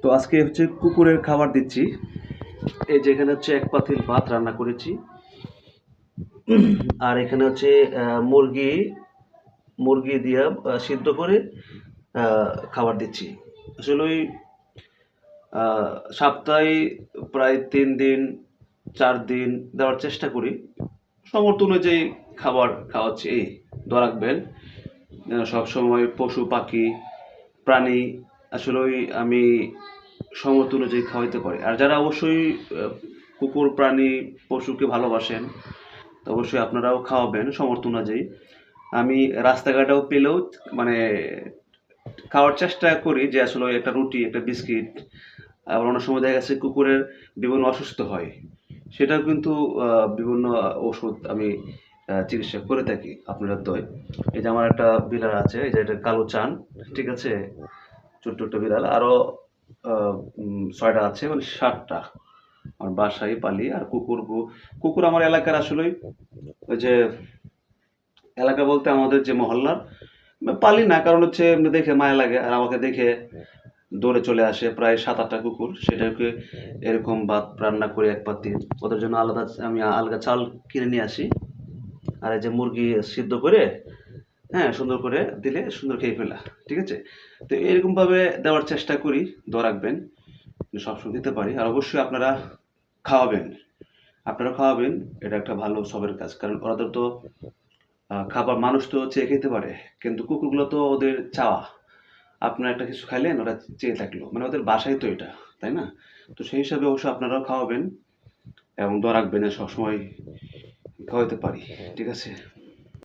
তো আজকে হচ্ছে কুকুরের খাবার দিচ্ছি। এই যে এখানে হচ্ছে এক পাতিল ভাত রান্না করেছি। আর এখানে হচ্ছে মুরগি মুরগি দিয়া সিদ্ধ করে খাবার দিচ্ছি। আসলে ওই সপ্তাহে প্রায় তিন দিন, চার দিন দেওয়ার চেষ্টা করি। সমর্থ অনুযায়ী খাবার খাওয়াচ্ছি, এই রাখবেন। যেন সবসময় পশু, পাখি, প্রাণী আসলে ওই আমি সমর্থ অনুযায়ী খাওয়াইতে পারি। আর যারা অবশ্যই কুকুর, প্রাণী, পশুকে ভালোবাসেন, তো অবশ্যই আপনারাও খাওয়াবেন সমর্থ অনুযায়ী। আমি রাস্তাঘাটেও পেলেও মানে খাওয়ার চেষ্টা করি যে আসলে একটা রুটি, একটা বিস্কিট। আবার অনেক সময় দেখা গেছে কুকুরের বিভিন্ন অসুস্থ হয়। সেটাও কিন্তু বিভিন্ন ওষুধ আমি চিকিৎসা করে থাকি। আপনারা দয় এই যে আমার একটা বিড়াল আছে, এই যে এটা কালো চান, ঠিক আছে? ছোট্ট একটা বিড়াল আরও ছয়টা আছে মানে সাতটা। আমার বাসায় পালি আর কুকুর কুকুর আমার এলাকার আসলে ওই যে, এলাকা বলতে আমাদের যে মহল্লার পালি না, কারণ হচ্ছে এমনি দেখে মায়া লাগে, আর আমাকে দেখে দৌড়ে চলে আসে প্রায় সাত আটটা কুকুর, সেটাকে এরকম ভাত রান্না করে এক পাতি ওদের জন্য আলাদা, আমি আলগা চাল কিনে নিয়ে আসি। আর এই যে মুরগি সিদ্ধ করে হ্যাঁ সুন্দর করে দিলে সুন্দর খেয়ে ফেলা, ঠিক আছে? তো এরকমভাবে দেওয়ার চেষ্টা করি, দোয়া রাখবেন সবসময় দিতে পারি। আর অবশ্যই আপনারা খাওয়াবেন। আপনারা খাওয়াবেন, এটা একটা ভালো সবের কাজ। কারণ ওদের তো খাবার মানুষ তো চেয়ে খেতে পারে, কিন্তু কুকুরগুলো তো ওদের চাওয়া। আপনারা একটা কিছু খাইলেন, ওরা চেয়ে থাকল। মানে ওদের বাসায় তো এটা, তাই না? তো সেই হিসাবে অবশ্য আপনারাও খাওয়াবেন এবং দোয়া রাখবেন সবসময় খাওয়াতে পারি, ঠিক আছে?